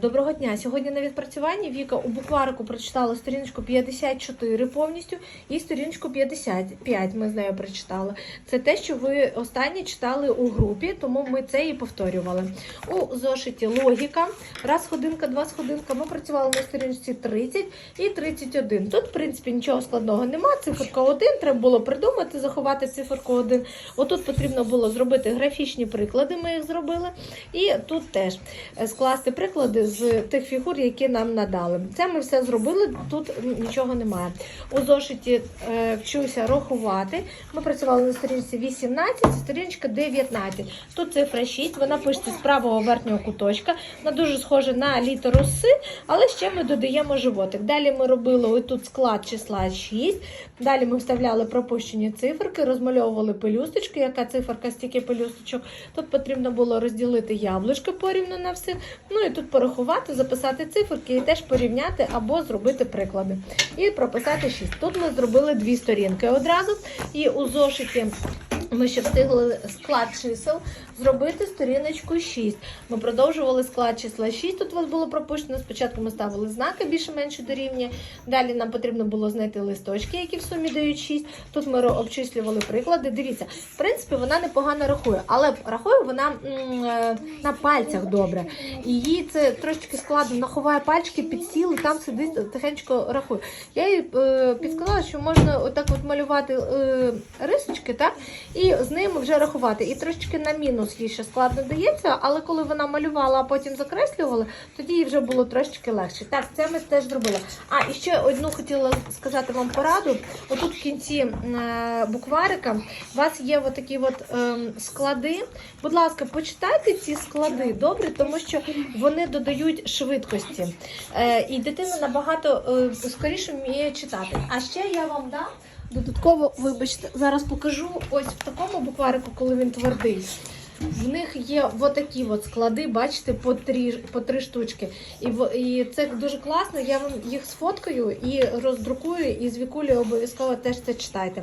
Доброго дня! Сьогодні на відпрацюванні Віка у букварику прочитала сторіночку 54 повністю і сторіночку 55 ми з нею прочитали. Це те, що ви останні читали у групі, тому ми це і повторювали. У зошиті логіка. Раз сходинка, два сходинка. Ми працювали на сторінці 30 і 31. Тут, в принципі, нічого складного нема. Циферка 1, треба було придумати, заховати циферку 1. Отут потрібно було зробити графічні приклади, ми їх зробили. І тут теж е, скласти приклади з тих фігур, які нам надали. Це ми все зробили, тут нічого немає. У зошиті е, вчуся рахувати. Ми працювали на сторінці 18, сторіночка 19. Тут цифра 6, вона пишеться з правого верхнього куточка. Вона дуже схожа на літеру С, але ще ми додаємо животик. Далі ми робили ось тут склад числа 6. Далі ми вставляли пропущені циферки, розмальовували пелюсточки, яка циферка, стільки пелюсточок. Тут потрібно було розділити яблучко порівну на все. Ну і тут порахувати, записати циферки і теж порівняти або зробити приклади. І прописати 6. Тут ми зробили дві сторінки одразу. І у зошиті ми ще встигли склад чисел зробити сторіночку 6. Ми продовжували склад числа 6. Тут у вас було пропущено. Спочатку ми ставили знаки більше-менше дорівнює. Далі нам потрібно було знайти листочки, які в сумі дають 6. Тут ми обчислювали приклади. Дивіться, в принципі, вона непогано рахує, але рахує вона е, на пальцях добре. Їй це трошечки складно. Вона ховає пальчики під стіл і там сидить тихенько рахує. Я їй е, підказала, що можна отак от малювати е, рисочки, так? З ними вже рахувати. І трошечки на мінус їй ще складно дається, але коли вона малювала, а потім закреслювала, тоді їй вже було трошечки легше. Так, це ми теж зробили. А, і ще одну хотіла сказати вам пораду. Отут в кінці е, букварика у вас є отакі от, ем, склади. Будь ласка, почитайте ці склади добре, тому що вони додають швидкості. Е, і дитина набагато е, скоріше вміє читати. А ще я вам дам. Додатково, вибачте, зараз покажу ось в такому букварику, коли він твердий. В них є отакі от склади, бачите, по три, по три штучки. І, і це дуже класно. Я вам їх сфоткаю і роздрукую, і з вікулі обов'язково теж це читайте.